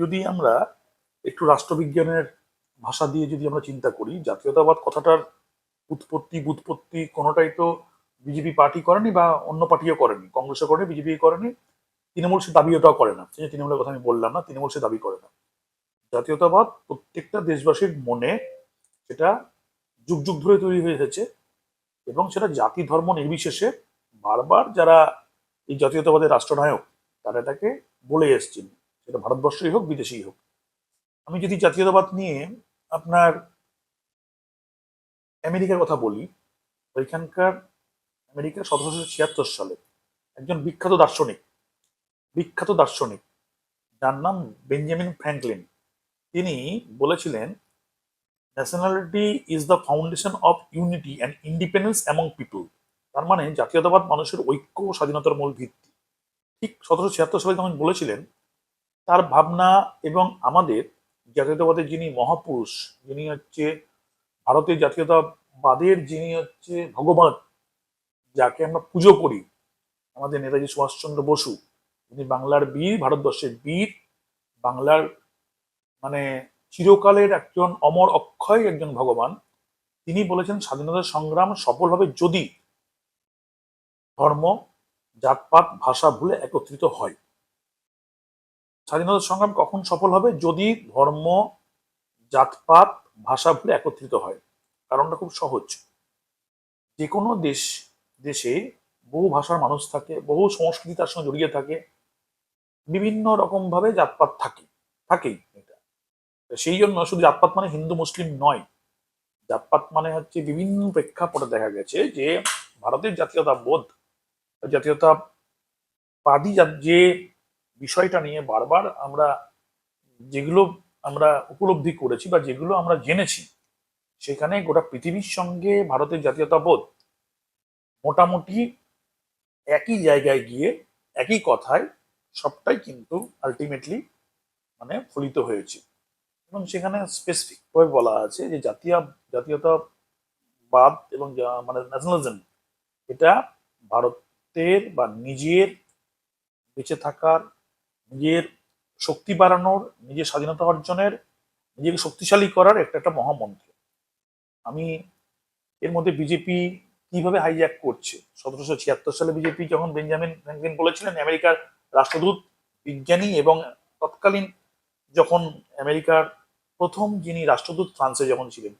যদি আমরা একটু রাষ্ট্রবিজ্ঞানের ভাষা দিয়ে যদি আমরা চিন্তা করি, জাতীয়তাবাদ কথাটার উৎপত্তি, বুৎপত্তি কোনোটাই তো বিজেপি পার্টি করেনি বা অন্য পার্টিও করেনি। কংগ্রেসও করেনি বিজেপি করেনি। তৃণমূল সে দাবি ওটাও করে না। সেই তৃণমূলের কথা আমি বললাম না, তৃণমূল সে দাবি করে না। জাতীয়তাবাদ প্রত্যেকটা দেশবাসীর মনে সেটা যুগ যুগ ধরে তৈরি হয়ে এসেছে এবং সেটা জাতি ধর্ম নির্বিশেষে বারবার যারা এই জাতীয়তাবাদের রাষ্ট্রনায়ক, তারা এটাকে বলে এসছেন। সেটা ভারতবর্ষই হোক, বিদেশেই হোক। আমি যদি জাতীয়তাবাদ নিয়ে আপনার আমেরিকার কথা বলি, ওইখানকার আমেরিকা সতেরোশো ছিয়াত্তর সালে একজন বিখ্যাত দার্শনিক বিখ্যাত দার্শনিক, যার নাম বেঞ্জামিন ফ্র্যাঙ্কলিন, তিনি বলেছিলেন nationality is the foundation of unity and independence among people তার মানে জাতীয়তাবাদ মানুষের ঐক্য ও স্বাধীনতার মূল ভিত্তি। ঠিক সতেরোশো ছিয়াত্তর সালে যখন বলেছিলেন তার ভাবনা এবং আমাদের জাতীয়তাবাদের যিনি মহাপুরুষ, যিনি হচ্ছে ভারতের জাতীয়তাবাদের যিনি হচ্ছে ভগবান, যাকে আমরা পুজো করি, আমাদের নেতাজি সুভাষচন্দ্র বসু, যিনি বাংলার বীর, ভারতবর্ষের বীর, বাংলার মানে চিরকালের একজন অমর অক্ষয়, একজন ভগবান, তিনি বলেছেন, স্বাধীনতা সংগ্রাম সফল হবে যদি ধর্ম, জাতপাত, ভাষা ভুলে একত্রিত হয়। স্বাধীনতা সংগ্রাম কখন সফল হবে? যদি ধর্ম, জাতপাত, ভাষা ভুলে একত্রিত হয়। কারণটা খুব সহজ। যে কোনো দেশ, দেশে বহু ভাষার মানুষ থাকে, বহু সংস্কৃতি তার সঙ্গে জড়িয়ে থাকে। বিভিন্ন রকম ভাবে জাতপাত থাকে, থাকেই এটা। সেই জন্য শুধু জাতপাত মানে হিন্দু, মুসলিম নয়। জাতপাত মানে হচ্ছে বিভিন্ন প্রেক্ষাপটে দেখা গেছে যে ভারতের জাতীয়তা বোধ জাতীয়তাবাদী যা- যে বিষয়টা নিয়ে বারবার আমরা যেগুলো আমরা উপলব্ধি করেছি বা যেগুলো আমরা জেনেছি, সেখানে গোটা পৃথিবীর সঙ্গে ভারতের জাতীয়তাবোধ মোটামুটি একই জায়গায় গিয়ে, একই কথায় সবটাই কিন্তু আলটিমেটলি মানে ফলিত হয়েছে। এবং সেখানে স্পেসিফিক ভাবে বলা আছে যে জাতীয়, জাতীয়তাবাদ এবং মানে ন্যাশনালিজম এটা ভারতের বা নিজের বেঁচে থাকার নিজের শক্তি বাড়ানোর, নিজের স্বাধীনতা অর্জনের, নিজেকে শক্তিশালী করার একটা একটা মহামন্ত্র। আমি এর মধ্যে বিজেপি কীভাবে হাইজ্যাক করছে? সতেরোশো ছিয়াত্তর সালে বিজেপি যখন বেঞ্জামিন ফ্র্যাঙ্কলিন বলেছিলেন, আমেরিকার রাষ্ট্রদূত, বিজ্ঞানী এবং তৎকালীন যখন আমেরিকার প্রথম যিনি রাষ্ট্রদূত ফ্রান্সে যখন ছিলেন,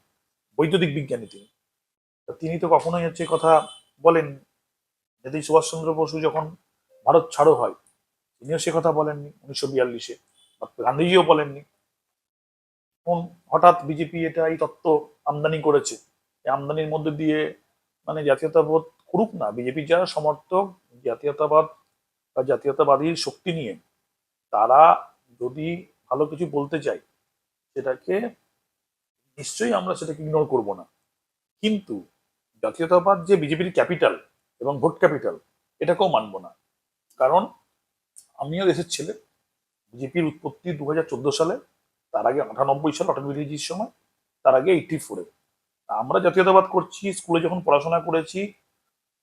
বৈদ্যুতিক বিজ্ঞানী তিনি তিনি তো কখনোই হচ্ছে কথা বলেন নেতাজি সুভাষচন্দ্র বসু যখন ভারত ছাড়ো হয় তিনিও সে কথা বলেননি, উনিশশো বিয়াল্লিশে। গান্ধীজিও বলেননি। এখন হঠাৎ বিজেপি এটা এই তত্ত্ব আমদানি করেছে আমদানির মধ্যে দিয়ে মানে জাতীয়তাবোধ করুক না। বিজেপির যারা সমর্থক, জাতীয়তাবাদ বা জাতীয়তাবাদীর শক্তি নিয়ে, তারা যদি ভালো কিছু বলতে চায়, সেটাকে নিশ্চয়ই আমরা সেটাকে ইগনোর করব না। কিন্তু জাতীয়তাবাদ যে বিজেপির ক্যাপিটাল এবং ভোট ক্যাপিটাল এটাকেও মানব না। কারণ আমিও দেশের ছেলে। বিজেপির উৎপত্তি দু হাজার চোদ্দ সালে, তার আগে আটানব্বই সাল অটল বিহারীজির সময়, তার আগে এইটি ফোরে আমরা জাতীয়তাবাদ করছি, স্কুলে যখন পড়াশোনা করেছি,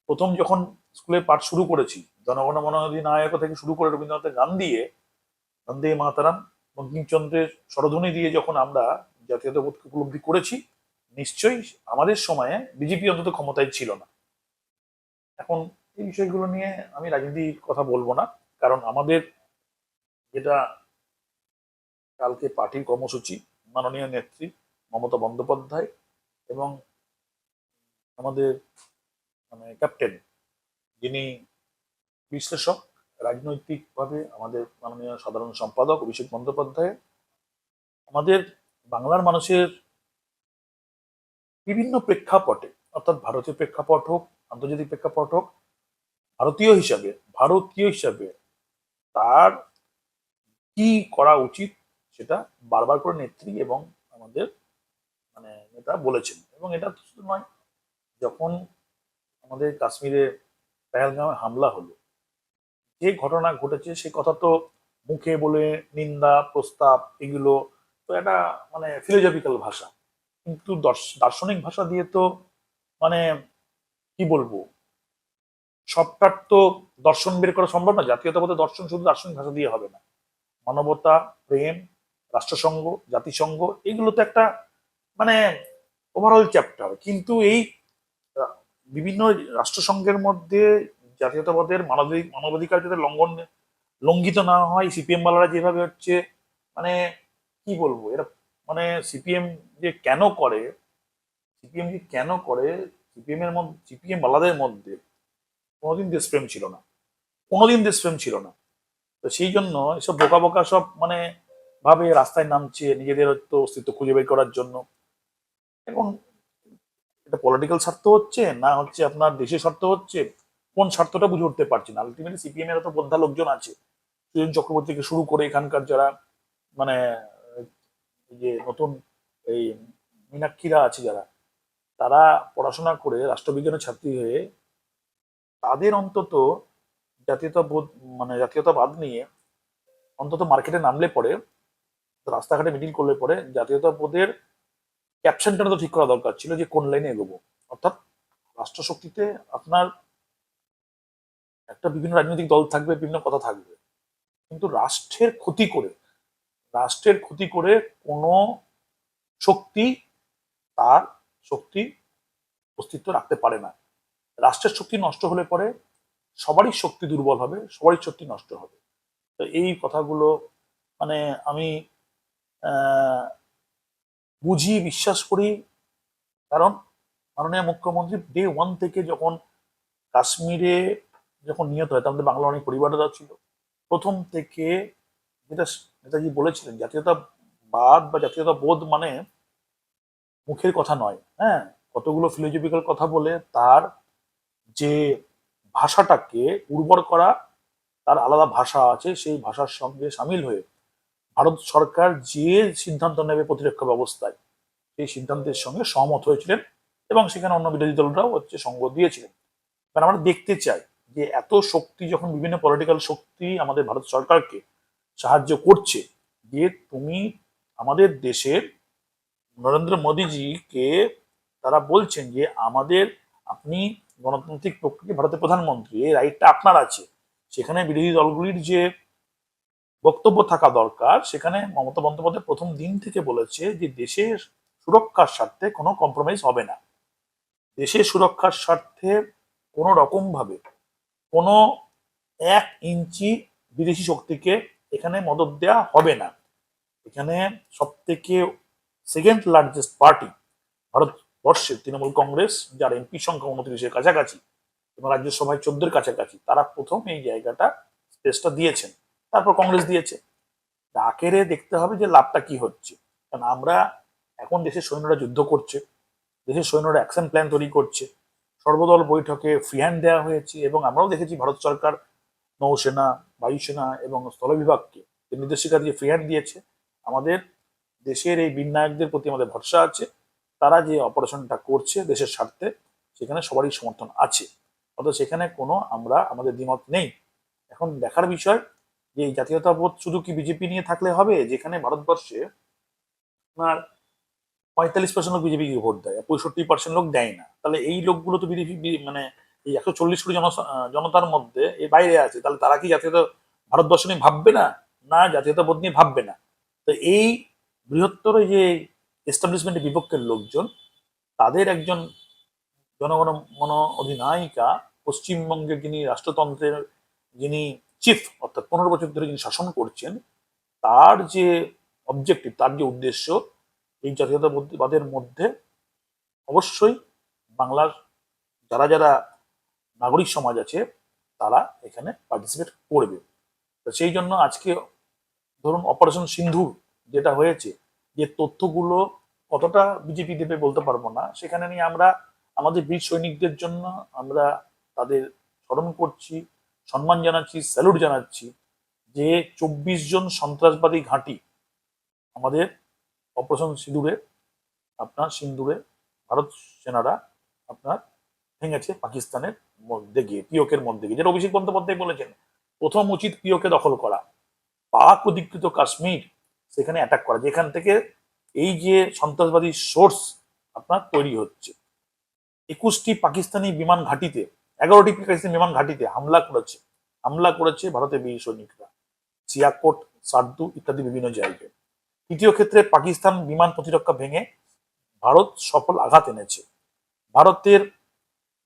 প্রথম যখন স্কুলে পাঠ শুরু করেছি, জনগণ মনোনদী নায়ক থেকে শুরু করে রবীন্দ্রনাথের গান দিয়ে বন্দে মাতারাম, বঙ্কিমচন্দ্রের স্বরধ্বনি দিয়ে যখন আমরা জাতীয়তাবোধকে উপলব্ধি করেছি, নিশ্চয়ই আমাদের সময়ে বিজেপি অন্তত ক্ষমতায় ছিল না। এখন এই বিষয়গুলো নিয়ে আমি রাজনীতির কথা বলব না। কারণ আমাদের যেটা কালকে পার্টির কর্মসূচি, মাননীয় নেত্রী মমতা বন্দ্যোপাধ্যায় এবং আমাদের মানে ক্যাপ্টেন যিনি বিশ্লেষক, রাজনৈতিকভাবে আমাদের মাননীয় সাধারণ সম্পাদক অভিষেক বন্দ্যোপাধ্যায়, আমাদের বাংলার মানুষের বিভিন্ন প্রেক্ষাপটে, অর্থাৎ ভারতীয় প্রেক্ষাপট হোক, আন্তর্জাতিক প্রেক্ষাপট হোক, ভারতীয় হিসাবে ভারতীয় হিসাবে তার কি করা উচিত সেটা বারবার করে নেত্রী এবং আমাদের মানে নেতা বলেছেন। এবং এটা শুধু নয়, যখন আমাদের কাশ্মীরে পেহেলগামে হামলা হলো, যে ঘটনা ঘটেছে সে কথা তো মুখে বলে নিন্দা, প্রস্তাব এগুলো তো একটা মানে ফিলোজফিক্যাল ভাষা। কিন্তু দর্শ- দার্শনিক ভাষা দিয়ে তো মানে কি বলব? সবটার তো দর্শন বের করা সম্ভব না জাতীয়তাবাদের দর্শন শুধু দার্শনিক ভাষা দিয়ে হবে না। মানবতা, প্রেম, রাষ্ট্রসংঘ, জাতিসংঘ, এগুলো তো একটা মানে ওভারঅল চ্যাপ্টার কিন্তু এই বিভিন্ন রাষ্ট্রসংঘের মধ্যে জাতীয়তাবাদের মানবাধিক, মানবাধিকার যাতে লঙ্ঘন, লঙ্ঘিত না হয় সিপিএম বালারা যেভাবে হচ্ছে মানে কি বলব, এরা মানে সিপিএম যে কেন করে সিপিএম যে কেন করে সিপিএম এর মধ্যে সিপিএম বালাদের মধ্যে কোনোদিন দেশপ্রেম ছিল না। কোনোদিন দেশপ্রেম ছিল না। তো সেই জন্য এসব বোকা বোকা সব মানে ভাবে রাস্তায় নামছে নিজেদের অস্তিত্ব খুঁজে বের করার জন্য। এখন এটা পলিটিক্যাল স্বার্থ হচ্ছে না হচ্ছে আপনার দেশের স্বার্থ হচ্ছে? কোন স্বার্থটা বুঝে উঠতে পারছি না। আলটিমেটলি সিপিএম এর তো বোদ্ধা লোকজন আছে। সুজন চক্রবর্তী থেকে শুরু করে এখানকার যারা মানে যে নতুন এই মীনাক্ষীরা আছে যারা, তারা পড়াশোনা করে রাষ্ট্রবিজ্ঞানের ছাত্রী হয়ে তাদের অন্তত জাতীয়তাবোধ মানে জাতীয়তাবাদ নিয়ে অন্তত মার্কেটে নামলে পরে, রাস্তাঘাটে মিটিং করলে পরে জাতীয়তাবোধের ক্যাপশনটা তো ঠিক করা দরকার ছিল যে কোন লাইনে এগোবো। অর্থাৎ রাষ্ট্রশক্তিতে আপনার একটা বিভিন্ন রাজনৈতিক দল থাকবে, বিভিন্ন কথা থাকবে। কিন্তু রাষ্ট্রের ক্ষতি করে, রাষ্ট্রের ক্ষতি করে কোনো শক্তি তার শক্তি অস্তিত্ব রাখতে পারে না। রাষ্ট্রের শক্তি নষ্ট হলে পরে সবারই শক্তি দুর্বল হবে, সবারই শক্তি নষ্ট হবে। তো এই কথাগুলো মানে আমি বুঝি, বিশ্বাস করি। কারণ মাননীয় মুখ্যমন্ত্রী ডে ওয়ান থেকে যখন কাশ্মীরে যখন নিহত হয় মধ্যে বাংলা অনেক পরিবাররা ছিল। প্রথম থেকে যেটা নেতাজি বলেছিলেন, জাতীয়তাবাদ বা জাতীয়তাবোধ মানে মুখের কথা নয় হ্যাঁ? কতগুলো ফিলোজফিক্যাল কথা বলে তার যে ভাষাটাকে উর্বর করা তার আলাদা ভাষা আছে, সেই ভাষার সঙ্গে সামিল হয়ে ভারত সরকার যে সিদ্ধান্ত নেবে প্রতিরক্ষা ব্যবস্থায়, সেই সিদ্ধান্তের সঙ্গে সহমত হয়েছিলেন এবং সেখানে অন্য বিরোধী দলরাও হচ্ছে সঙ্গ দিয়েছিলেন। কারণ আমরা দেখতে চাই যে এত শক্তি যখন বিভিন্ন পলিটিক্যাল শক্তি আমাদের ভারত সরকারকে সাহায্য করছে যে তুমি আমাদের দেশের নরেন্দ্র মোদীজিকে তারা বলছেন যে আমাদের আপনি গণতান্ত্রিক প্রক্রিয়া ভারতের প্রধানমন্ত্রী, এই রাইটটা আপনার আছে। সেখানে বিরোধী দলগুলির যে বক্তব্য থাকা দরকার, সেখানে মমতা বন্দ্যোপাধ্যায় প্রথম দিন থেকে বলেছে যে দেশের সুরক্ষার স্বার্থে কোনো কম্প্রোমাইজ হবে না। দেশের সুরক্ষার স্বার্থে কোনো রকম ভাবে কোনো এক ইঞ্চি বিদেশি শক্তিকে এখানে মদত দেওয়া হবে না। এখানে সব থেকে সেকেন্ড লার্জেস্ট পার্টি ভারতবর্ষের তৃণমূল কংগ্রেস, যার এমপি সংখ্যা উনত্রিশের কাছাকাছি এবং রাজ্যসভায় চোদ্দের কাছাকাছি, তারা প্রথম এই জায়গাটা স্পেসটা দিয়েছেন। তারপর কংগ্রেস দিয়েছে। ডাকেরে দেখতে হবে যে লাভটা কি হচ্ছে। কারণ আমরা এখন দেশের সৈন্যরা যুদ্ধ করছে, দেশের সৈন্যরা অ্যাকশন প্ল্যান তৈরি করছে, সর্বদল বৈঠকে ফ্রি হ্যান্ড দেওয়া হয়েছে এবং আমরাও দেখেছি ভারত সরকার নৌসেনা, বায়ুসেনা এবং স্থল বিভাগকে নির্দেশিকা দিয়ে ফ্রি হ্যান্ড দিয়েছে। আমাদের দেশের এই বিনায়কদের প্রতি আমাদের ভরসা আছে। তারা যে অপারেশনটা করছে দেশের স্বার্থে, সেখানে সবারই সমর্থন আছে। অর্থাৎ সেখানে কোনো আমরা, আমাদের দ্বিমত নেই। এখন দেখার বিষয় যে এই জাতীয়তাবোধ শুধু কি বিজেপি নিয়ে থাকলে হবে? যেখানে ভারতবর্ষে আপনার পঁয়তাল্লিশ পার্সেন্ট লোক বিজেপিকে ভোট দেয় পঁয়ষট্টি পার্সেন্ট লোক দেয় না। তাহলে এই লোকগুলো তো বিজেপি মানে এই একশো চল্লিশ কোটি জন জনতার মধ্যে এই বাইরে আছে। তাহলে তারা কি জাতীয়তা, ভারতবর্ষ নিয়ে ভাববে না? না, জাতীয়তাবোধ নিয়ে ভাববে না। তো এই বৃহত্তর যে এস্টাবলিশমেন্টের বিপক্ষের লোকজন, তাদের একজন জনগণ মন অধিনায়িকা পশ্চিমবঙ্গের যিনি রাষ্ট্রতন্ত্রের যিনি চিফ অর্থাৎ পনেরো বছর ধরে যিনি শাসন করছেন, তার যে অবজেক্টিভ তার যে উদ্দেশ্য, এই জাতীয়তাবাদের মধ্যে অবশ্যই বাংলার যারা যারা নাগরিক সমাজ আছে, তারা এখানে পার্টিসিপেট করবে। তো সেই জন্য আজকে ধরুন অপারেশন সিন্ধু যেটা হয়েছে, যে তথ্যগুলো কতটা বিজেপি দেবে বলতে পারব না। সেখানে নিয়ে আমরা আমাদের বীর সৈনিকদের জন্য আমরা তাদের স্মরণ করছি, সম্মান জানাচ্ছি, স্যালুট জানাচ্ছি যে চব্বিশ জন সন্ত্রাসবাদী ঘাঁটি আমাদের অপারেশন সিঁদুরে, আপনার সিন্দুরে ভারত সেনারা আপনার ভেঙেছে পাকিস্তানের মধ্যে গিয়ে পিওকের মধ্যে গিয়ে। যেটা অভিষেক বন্দ্যোপাধ্যায় বলেছেন, প্রথম উচিত পিওকে দখল করা। পাক অধিকৃত কাশ্মীর সেখানে অ্যাটাক করা, যেখান থেকে এই যে সন্ত্রাসবাদী সোর্স আপনার তৈরি হচ্ছে। একুশটি পাকিস্তানি বিমান ঘাঁটিতে, এগারোটি পাকিস্তানি বিমান ঘাঁটিতে হামলা করেছে। হামলা করেছে ভারতের বীর সৈনিকরা। সিয়াকোট, সার্দু ইত্যাদি বিভিন্ন জায়গায়। তৃতীয় ক্ষেত্রে পাকিস্তান বিমান প্রতিরক্ষা ভেঙে ভারত সফল আঘাত এনেছে। ভারতের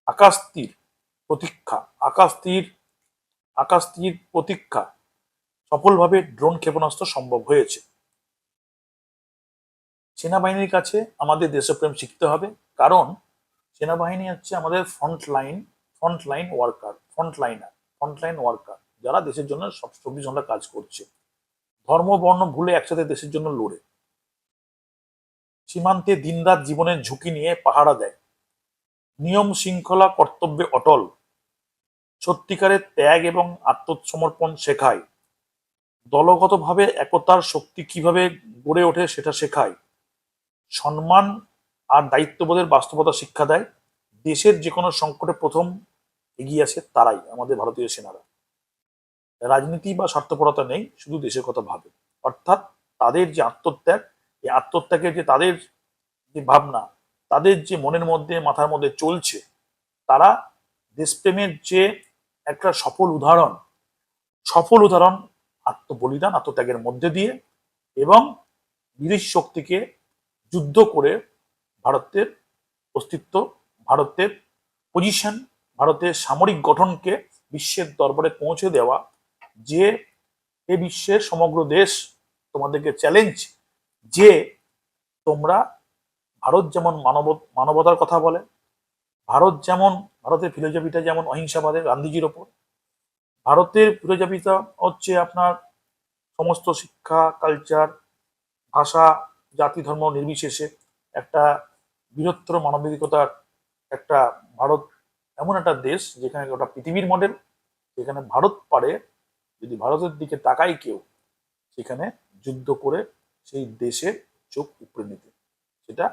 আকাশ তীর প্রতীক্ষা, আকাশ তীর আকাশ তীর প্রতীক্ষা সফলভাবে ড্রোন ক্ষেপণাস্ত্র সম্ভব হয়েছে। সেনাবাহিনীর কাছে আমাদের দেশপ্রেম শিখতে হবে। কারণ সেনাবাহিনী হচ্ছে আমাদের front line front line worker front liner front line worker যারা দেশের জন্য সব চব্বিশ ঘণ্টা কাজ করছে। ধর্ম, বর্ণ, ভুলে একসাথে দেশের জন্য লড়ে। সীমান্তে দিনরাত জীবনের ঝুঁকি নিয়ে পাহারা দেয়। নিয়ম শৃঙ্খলা কর্তব্যে অটল। সত্যিকারের ত্যাগ এবং আত্মসমর্পণ শেখায়। দলগতভাবে একতার শক্তি কীভাবে গড়ে ওঠে সেটা শেখায়। সম্মান আর দায়িত্ববোধের বাস্তবতা শিক্ষা দেয়। দেশের যে কোনো সংকটে প্রথম এগিয়ে আসে তারাই, আমাদের ভারতীয় সেনারা। রাজনীতি বা স্বার্থপরতা নেই, শুধু দেশের কথা ভাবে। অর্থাৎ তাদের যে আত্মত্যাগ, এই আত্মত্যাগের যে তাদের যে ভাবনা, তাদের যে মনের মধ্যে, মাথার মধ্যে চলছে, তারা দেশপ্রেমের যে একটা সফল উদাহরণ সফল উদাহরণ আত্মবলিদান, আত্মত্যাগের মধ্যে দিয়ে এবং বিদেশি শক্তিকে যুদ্ধ করে ভারতের অস্তিত্ব, ভারতের পজিশন ভারতের সামরিক গঠনকে বিশ্বের দরবারে পৌঁছে দেওয়া যে এ বিশ্বের সমগ্র দেশ তোমাদেরকে চ্যালেঞ্জ যে তোমরা ভারত যেমন মানব, মানবতার কথা বলে, ভারত যেমন, ভারতের ফিলোজফিটা যেমন অহিংসাবাদের গান্ধীজির ওপর, ভারতের ফিলোজফিটা হচ্ছে আপনার সমস্ত শিক্ষা কালচার ভাষা জাতি, ধর্ম নির্বিশেষে একটা বৃহত্তর মানবিকতার একটা ভারত, এমন একটা দেশ যেখানে ওটা পৃথিবীর মডেল যেখানে ভারত পারে, যদি ভারতের দিকে তাকাই কেউ, সেখানে যুদ্ধ করে সেই দেশের চোখ উপড়ে নিতে। সেটা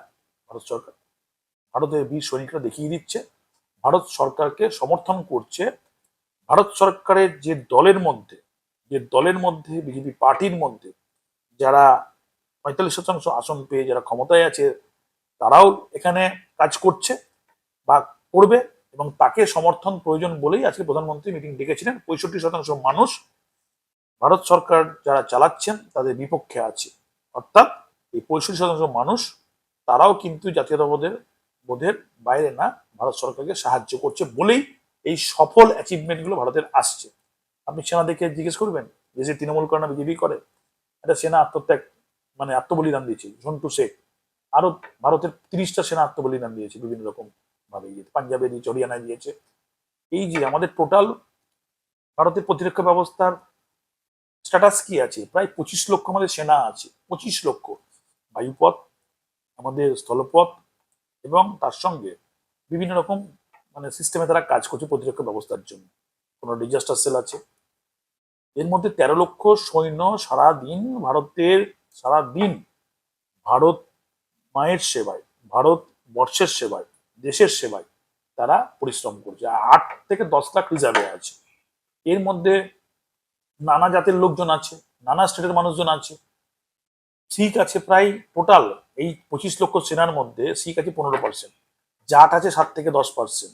ভারত সরকার। ভারতের বীর সৈনিকরা দেখিয়ে দিচ্ছে, ভারত সরকারকে সমর্থন করছে, ভারত সরকারের যে দলের মধ্যে, যে দলের মধ্যে, বিজেপি পার্টির মধ্যে, যারা পঁয়তাল্লিশ শতাংশ আসন পেয়ে যারা ক্ষমতায় আছে, তারাও এখানে কাজ করছে বা করবে এবং তাকে সমর্থন প্রয়োজন বলেই আজকে প্রধানমন্ত্রী মিটিং ডেকেছিলেন। পঁয়ষট্টি শতাংশ মানুষ ভারত সরকার যারা চালাচ্ছেন, তাদের বিপক্ষে আছে। অর্থাৎ এই পঁয়ষট্টি শতাংশ মানুষ, তারাও কিন্তু জাতীয়তাবোধের বোধের বাইরে না, ভারত সরকারকে সাহায্য করছে বলেই এই সফল অ্যাচিভমেন্টগুলো ভারতের আসছে। আপনি সেনাদেরকে জিজ্ঞেস করবেন, যে যে তৃণমূল করে না, বিজেপি করে? একটা সেনা আত্মত্যাগ মানে আত্মবলিদান দিয়েছে ঝন্টু শেখ আরও ভারতের তিরিশটা সেনা আত্মবলিদান দিয়েছে বিভিন্ন রকম ভাবে পাঞ্জাবে দিয়েছে, হরিয়ানায় দিয়েছে। এই যে আমাদের টোটাল ভারতের প্রতিরক্ষা ব্যবস্থার স্ট্যাটাস কি আছে? প্রায় পঁচিশ লক্ষ আমাদের সেনা আছে, পঁচিশ লক্ষ। বায়ুপথ, আমাদের স্থলপথ এবং তার সঙ্গে বিভিন্ন রকম মানে সিস্টেমে তারা কাজ করছে প্রতিরক্ষা ব্যবস্থার জন্য। কোনো ডিজাস্টার সেল আছে। এর মধ্যে তেরো লক্ষ সৈন্য সারা দিন ভারতের সারা দিন ভারত মায়ের সেবায়, ভারত বর্ষের সেবায়, দেশের সেবায় তারা পরিশ্রম করছে। আট থেকে দশ লাখ রিজার্ভে আছে। এর মধ্যে নানা জাতের লোকজন আছে, নানা স্টেটের মানুষজন আছে। শিখ আছে প্রায় টোটাল এই পঁচিশ লক্ষ সেনার মধ্যে শিখ আছে পনেরো পার্সেন্ট জাট আছে সাত থেকে দশ পার্সেন্ট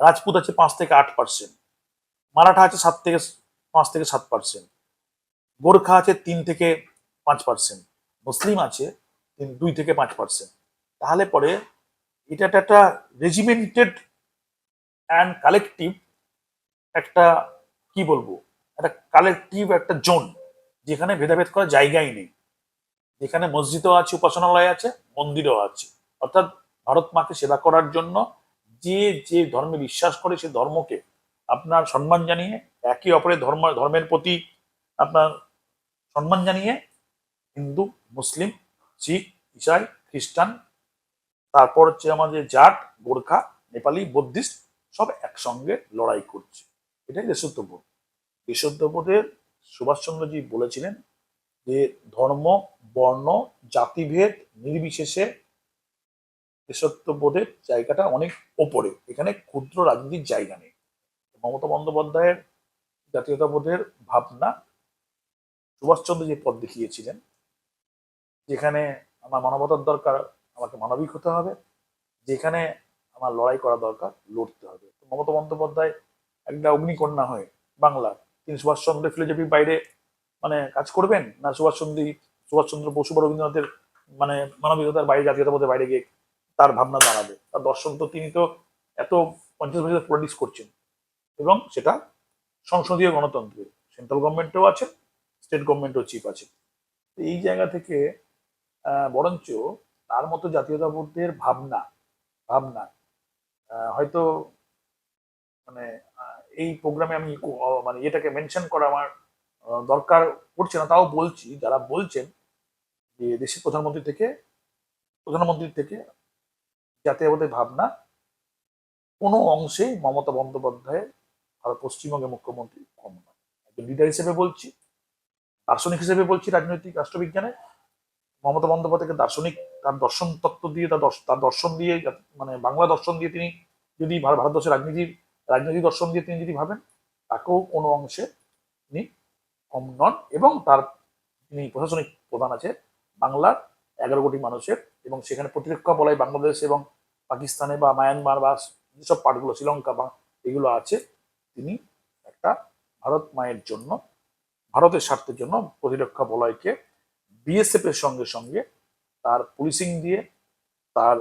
রাজপুত আছে পাঁচ থেকে আট পার্সেন্ট মারাঠা আছে সাত থেকে পাঁচ থেকে সাত পার্সেন্ট গোর্খা আছে তিন থেকে পাঁচ পার্সেন্ট। মুসলিম আছে দুই থেকে পাঁচ পার্সেন্ট। তাহলে পরে এটা একটা রেজিমেন্টেড অ্যান্ড কালেকটিভ একটা, কি বলব, একটা কালেকটিভ একটা জোন, যেখানে ভেদাভেদ করার জায়গাই নেই। যেখানে মসজিদও আছে, উপাসনালয় আছে, মন্দিরও আছে। অর্থাৎ ভারত মাকে সেবা করার জন্য যে যে ধর্মে বিশ্বাস করে সে ধর্মকে আপনার সম্মান জানিয়ে একে অপরের ধর্ম, ধর্মের প্রতি আপনার সম্মান জানিয়ে হিন্দু, মুসলিম, শিখ, ইসাই, খ্রিস্টান, তারপর হচ্ছে আমাদের জাট, গোর্খা, নেপালি, বুদ্ধিস্ট, সব একসঙ্গে লড়াই করছে। এটাই দেশত্ববোধ দেশত্ববোধের সুভাষচন্দ্রজি বলেছিলেন যে, ধর্ম, বর্ণ, জাতিভেদ নির্বিশেষে দেশত্ববোধের জায়গাটা অনেক ওপরে। এখানে ক্ষুদ্র রাজনীতির জায়গা নেই। মমতা বন্দ্যোপাধ্যায়ের জাতীয়তাবোধের ভাবনা সুভাষচন্দ্র যে পথ দেখিয়েছিলেন। যেখানে আমার মানবতার দরকার, আমাকে মানবিক হতে হবে। যেখানে আমার লড়াই করা দরকার, লড়তে হবে। মমতা বন্দ্যোপাধ্যায় একটা অগ্নিকন্যা হয়ে বাংলা তিনি সুভাষচন্দ্রের ফিলোজফির বাইরে মানে কাজ করবেন? না সুভাষচন্দ্র সুভাষচন্দ্র বসু বা রবীন্দ্রনাথের মানে মানবিকতার বাইরে জাতীয়তাবোধের বাইরে গিয়ে তার ভাবনা দাঁড়াবে? তার দর্শন তো তিনি তো এত পঞ্চাশ বছর পলিটিক্স করছেন। এবং সেটা সংসদীয় গণতন্ত্রে সেন্ট্রাল গভর্নমেন্টও আছে স্টেট গভর্নমেন্টও চিফ আছে। এই জায়গা থেকে বরঞ্চ তার মতো জাতীয়তাবোধের ভাবনা ভাবনা হয়তো মানে এই প্রোগ্রামে আমি মানে এটাকে মেনশন করা আমার দরকার পড়ছে না, তাও বলছি, যারা বলছেন যে দেশের প্রধানমন্ত্রী থেকে প্রধানমন্ত্রী থেকে জাতীয়তাবাদের ভাবনা কোনো অংশে মমতা বন্দ্যোপাধ্যায় ভারত পশ্চিমবঙ্গের মুখ্যমন্ত্রী কম নয়। একজন লিডার হিসেবে বলছি, দার্শনিক হিসেবে বলছি রাজনৈতিক রাষ্ট্রবিজ্ঞানে। মমতা বন্দ্যোপাধ্যায়কে দার্শনিক, তার দর্শন তত্ত্ব দিয়ে, তার তার দর্শন দিয়ে মানে বাংলা দর্শন দিয়ে তিনি যদি ভার- ভারতবর্ষের রাজনীতির, রাজনৈতিক দর্শন দিয়ে তিনি যদি ভাবেন, তাকেও কোনো অংশে তিনি কম নন এবং তার তিনি প্রশাসনিক প্রধান আছে বাংলার এগারো কোটি মানুষের এবং সেখানে প্রতিরক্ষা বলয় বাংলাদেশ এবং পাকিস্তানে বা মায়ানমার বা যেসব পার্টগুলো, শ্রীলঙ্কা বা এগুলো আছে, তিনি একটা ভারত মায়ের জন্য, ভারতের স্বার্থের জন্য প্রতিরক্ষা বলয়কে বিএসএফ এর সঙ্গে সঙ্গে তার পুলিশিং দিয়ে, তার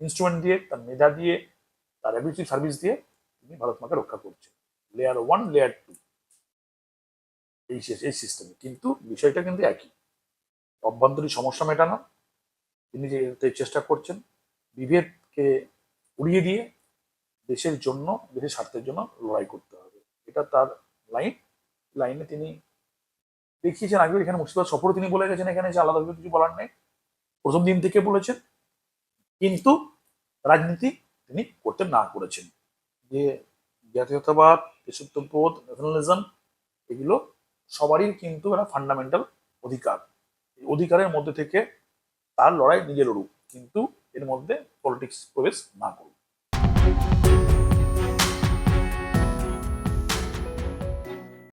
ইনস্ট্রুমেন্ট দিয়ে, তার মেধা দিয়ে, তার অ্যাবিলিটি সার্ভিস দিয়ে তিনি ভারত মাকে রক্ষা করছেন। লেয়ার ওয়ান লেয়ার টু এই এই সিস্টেমে কিন্তু বিষয়টা কিন্তু একই। অভ্যন্তরীণ সমস্যা মেটানো, তিনি যে চেষ্টা করছেন, বিভেদকে উড়িয়ে দিয়ে দেশের জন্য, দেশের স্বার্থের জন্য লড়াই করতে হবে। এটা তার লাইন লাইনে তিনি দেখিয়েছেন আগে এখানে মুর্শিদাবাদ সফরে তিনি বলে গেছেন এখানে, যে আলাদাভাবে কিছু বলার নেই। প্রথম দিন থেকে বলেছেন, কিন্তু রাজনীতি তিনি করতে না করেছেন। যে জাতীয়তাবাদ দেশত্ববোধ ন্যাশনালিজম এগুলো সবারই কিন্তু একটা ফান্ডামেন্টাল অধিকার। এই অধিকারের মধ্যে থেকে তার লড়াই নিজে লড়ুক, কিন্তু এর মধ্যে পলিটিক্স প্রবেশ না করুক।